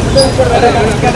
అక్కడ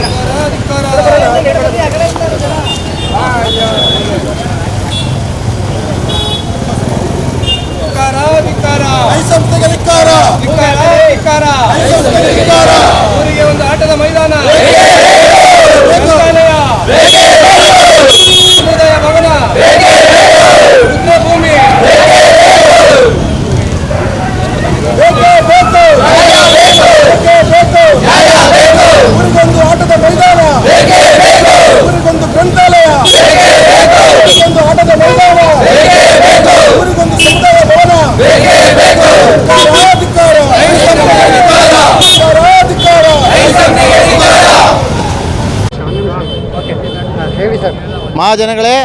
ಮಹಾಜನಗಳೇ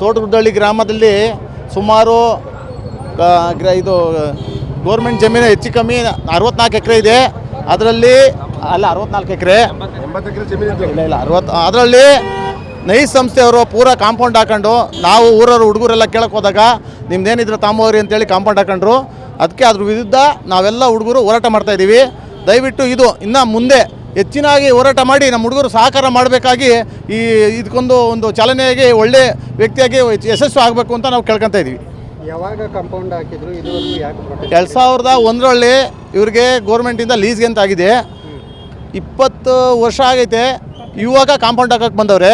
ತೋಟಗುಡ್ಡಹಳ್ಳಿ ಗ್ರಾಮದಲ್ಲಿ ಸುಮಾರು ಇದು ಗೌರ್ಮೆಂಟ್ ಜಮೀನು ಹೆಚ್ಚು ಕಮ್ಮಿ ಅರವತ್ನಾಲ್ಕು ಎಕರೆ ಇದೆ. ಅದರಲ್ಲಿ ಅಲ್ಲ ಅರವತ್ನಾಲ್ಕು ಎಕರೆ. ಇಲ್ಲ ಇಲ್ಲ ಅರವತ್ತು ಅದರಲ್ಲಿ ನೈಸ್ ಸಂಸ್ಥೆಯವರು ಪೂರ ಕಾಂಪೌಂಡ್ ಹಾಕೊಂಡು ನಾವು ಊರವ್ರು ಹುಡುಗರೆಲ್ಲ ಕೇಳಕ್ಕೆ ಹೋದಾಗ ನಿಮ್ದೇನಿದ್ರು ತಾಂಬೋರಿ ಅಂತೇಳಿ ಕಾಂಪೌಂಡ್ ಹಾಕೊಂಡ್ರು ಅದಕ್ಕೆ ಅದ್ರ ವಿರುದ್ಧ ನಾವೆಲ್ಲ ಹುಡುಗರು ಹೋರಾಟ ಮಾಡ್ತಾ ಇದ್ದೀವಿ ದಯವಿಟ್ಟು ಇದು ಇನ್ನು ಮುಂದೆ ಹೆಚ್ಚಿನಾಗಿ ಹೋರಾಟ ಮಾಡಿ ನಮ್ಮ ಹುಡುಗರು ಸಹಕಾರ ಮಾಡಬೇಕಾಗಿ ಈ ಇದಕ್ಕೊಂದು ಒಂದು ಚಾಲನೆಯಾಗಿ ಒಳ್ಳೆ ವ್ಯಕ್ತಿಯಾಗಿ ಯಶಸ್ವಿ ಆಗಬೇಕು ಅಂತ ನಾವು ಕೇಳ್ಕೊತಾ ಇದ್ದೀವಿ. ಯಾವಾಗ ಕಾಂಪೌಂಡ್ ಹಾಕಿದ್ರು ಎರಡು ಸಾವಿರದ ಒಂದರಲ್ಲಿ ಇವ್ರಿಗೆ ಗೋರ್ಮೆಂಟಿಂದ ಲೀಸ್ಗೆ ಅಂತ ಆಗಿದೆ. ಇಪ್ಪತ್ತು ವರ್ಷ ಆಗೈತೆ ಇವಾಗ ಕಾಂಪೌಂಡ್ ಹಾಕಕ್ಕೆ ಬಂದವ್ರೆ.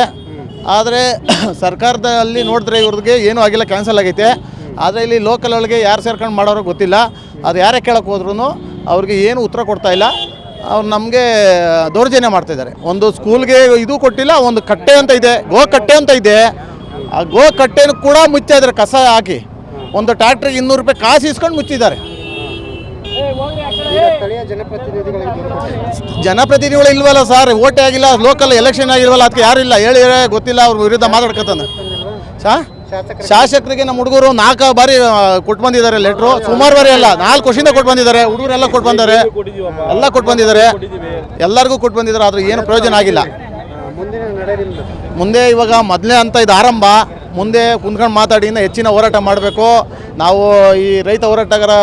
ಆದರೆ ಸರ್ಕಾರದಲ್ಲಿ ನೋಡಿದ್ರೆ ಇವ್ರಿಗೆ ಏನೂ ಆಗಿಲ್ಲ ಕ್ಯಾನ್ಸಲ್ ಆಗೈತೆ. ಆದರೆ ಇಲ್ಲಿ ಲೋಕಲ್ ಒಳಗೆ ಯಾರು ಸೇರ್ಕೊಂಡು ಮಾಡೋರು ಗೊತ್ತಿಲ್ಲ. ಅದು ಯಾರೇ ಕೇಳಕ್ಕೆ ಹೋದ್ರೂ ಅವ್ರಿಗೆ ಏನು ಉತ್ತರ ಕೊಡ್ತಾ ಇಲ್ಲ. ಅವ್ರು ನಮಗೆ ದೌರ್ಜನ್ಯ ಮಾಡ್ತಾಯಿದ್ದಾರೆ ಒಂದು ಸ್ಕೂಲ್ಗೆ ಇದು ಕೊಟ್ಟಿಲ್ಲ, ಒಂದು ಕಟ್ಟೆ ಅಂತ ಇದೆ ಗೋ ಕಟ್ಟೆ ಅಂತ ಇದೆ. ಆ ಗೋ ಕಟ್ಟೆನೂ ಕೂಡ ಮುಚ್ಚಾ ಇದ್ದಾರೆ ಕಸ ಹಾಕಿ, ಒಂದು ಟ್ಯಾಕ್ಟ್ರಿಗೆ ಇನ್ನೂರು ರೂಪಾಯಿ ಕಾಸು ಇಸ್ಕೊಂಡು ಮುಚ್ಚಿದ್ದಾರೆ. ಜನಪ್ರತಿನಿಧಿಗಳು ಇಲ್ವಲ್ಲ ಸರ್, ಓಟೇ ಆಗಿಲ್ಲ ಲೋಕಲ್ ಎಲೆಕ್ಷನ್ ಆಗಿಲ್ವಲ್ಲ ಅದಕ್ಕೆ ಇಲ್ಲ? ಹೇಳಿದ್ರೆ ಗೊತ್ತಿಲ್ಲ, ಅವ್ರ ವಿರುದ್ಧ ಮಾತಾಡ್ಕೊತಾನೆ. ಸಾ? ಶಾಸಕರಿಗೆ ನಮ್ಮ ಹುಡುಗರು ನಾಲ್ಕು ಬಾರಿ ಕೊಟ್ಟು ಬಂದಿದ್ದಾರೆ ಲೆಟ್ರು ಸುಮಾರು ಬಾರಿ ಅಲ್ಲ ನಾಲ್ಕು ವರ್ಷದಿಂದ ಕೊಟ್ಟು ಬಂದಿದ್ದಾರೆ. ಹುಡುಗರೆಲ್ಲ ಕೊಟ್ಟು ಬಂದಿದ್ದಾರೆ. ಎಲ್ಲ ಕೊಟ್ಟು ಬಂದಿದ್ದಾರೆ. ಎಲ್ಲರಿಗೂ ಕೊಟ್ಟು ಬಂದಿದ್ದಾರೆ ಆದ್ರೆ ಏನು ಪ್ರಯೋಜನ ಆಗಿಲ್ಲ. ಮುಂದೆ ಇವಾಗ ಮೊದಲೇ ಅಂತ ಇದು ಆರಂಭ. ಮುಂದೆ ಕುಂದ್ಕೊಂಡು ಮಾತಾಡಿ ಇನ್ನು ಹೆಚ್ಚಿನ ಹೋರಾಟ ಮಾಡಬೇಕು. ನಾವು ಈ ರೈತ ಹೋರಾಟಗಾರ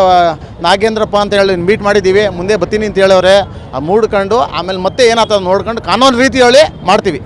ನಾಗೇಂದ್ರಪ್ಪ ಅಂತ ಹೇಳಿ ಮೀಟ್ ಮಾಡಿದ್ದೀವಿ. ಮುಂದೆ ಬತ್ತೀನಿ ಅಂತ ಹೇಳೋರೆ. ಆ ಮೂಡ್ಕೊಂಡು ಆಮೇಲೆ ಮತ್ತೆ ಏನಾಗ್ತದೆ ನೋಡ್ಕೊಂಡು ಕಾನೂನು ರೀತಿ ಹೇಳಿ ಮಾಡ್ತೀವಿ.